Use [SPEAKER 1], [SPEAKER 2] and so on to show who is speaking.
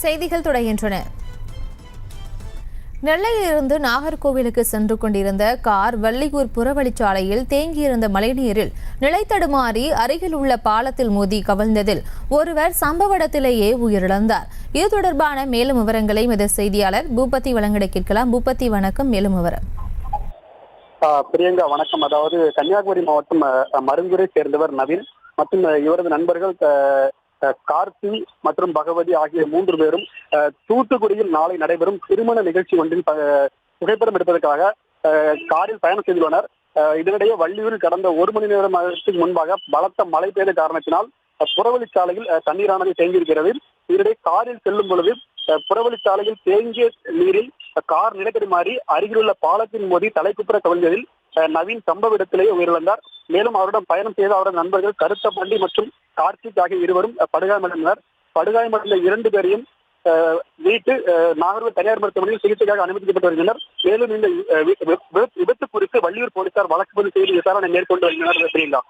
[SPEAKER 1] செய்திகள் தொடர்கின்றன நெல்லையிலிருந்து நாகர்கோவிலுக்கு சென்று கொண்டிருந்த கார் வள்ளியூர் புறவழிச்சாலையில் தேங்கியிருந்த மழைநீரில் நிலைத்தடுமாறி அருகில் உள்ள பாலத்தில் மோதி கவிழ்ந்ததில் ஒருவர் சம்பவ இடத்திலேயே உயிரிழந்தார். இது தொடர்பான மேலும் விவரங்களை எமது செய்தியாளர் பூபதி வழங்கிட கேட்கலாம். பூபதி வணக்கம். மேலும் விவரம்.
[SPEAKER 2] பிரியங்கா வணக்கம். அதாவது கன்னியாகுமரி மாவட்டம் அஹ், மருங்குரை சேர்ந்தவர் நவீன் மற்றும் இவரது நண்பர்கள் கார்த்தி மற்றும் பகவதி ஆகிய மூன்று பேரும் தூத்துக்குடியில் நாளை நடைபெறும் திருமண நிகழ்ச்சி ஒன்றில் புகைப்படம் எடுப்பதற்காக காரில் பயணம் செய்துள்ளனர். இதனிடையே வள்ளியூரில் கடந்த ஒரு மணி நேரத்துக்கு முன்பாக பலத்த மழை பெய்த காரணத்தினால் புறவழிச்சாலையில் தண்ணீரானது தேங்கியிருக்கிறது இதனிடையே காரில் செல்லும் பொழுது புறவழிச்சாலையில் தேங்கிய நீரில் கார் நிலத்தடுமாறி அருகிலுள்ள பாலத்தின் மோதி தலைக்குப்புற கவிழ்ந்ததில் நவீன் சம்பவ இடத்திலேயே உயிரிழந்தார். மேலும் அவருடன் பயணம் செய்த அவரது நண்பர்கள் கருத்தப்பள்ளி மற்றும் கார்த்திக் ஆகிய இருவரும் படுகாயமடைந்தனர் படுகாயமடைந்த இரண்டு பேரையும் வீட்டு மீட்டு அஹ், நாகர்கோவில் தனியார் மருத்துவமனையில் சிகிச்சைக்காக அனுமதிக்கப்பட்டு வருகின்றனர். மேலும் இந்த விபத்து குறித்து வள்ளியூர் போலீசார் வழக்கு பதிவு செய்து விசாரணை மேற்கொண்டு வருகின்றனர். பிரியங்கா